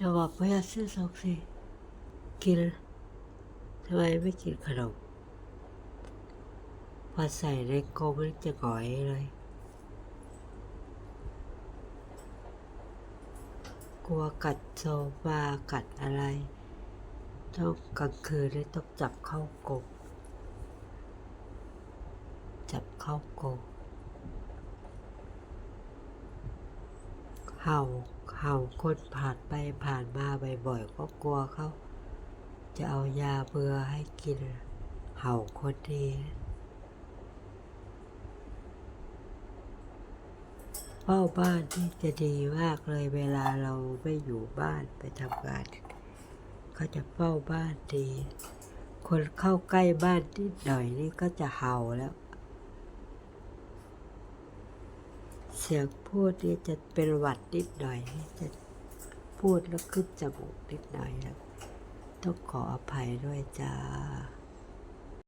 จะบอกไม่อยากซื้อสองสิกินทำไมไม่กินขนมพอใส่ในกรงนี่จะหงอยเลยกลัวกัดโซฟากัดอะไรต้องกลางคืนนี่ต้องจับเข้ากรงจับเข้ากรงเห่า เห่าคนผ่านไปผ่านมาบ่อยๆก็กลัวเขาจะเอายาเบื่อให้กิน เห่าคนดีเฝ้าบ้านที่จะดีมากเลยเวลาเราไม่อยู่บ้านไปทำงานเขาจะเฝ้าบ้านดี คนเข้าใกล้บ้านนิดหน่อยนี่ก็จะเห่าแล้ว เสียงพูดนี่จะเป็นหวัดนิดหน่อยจะพูดแล้วขึ้นจมูกนิดหน่อยแล้วต้องขออภัยด้วยจ้า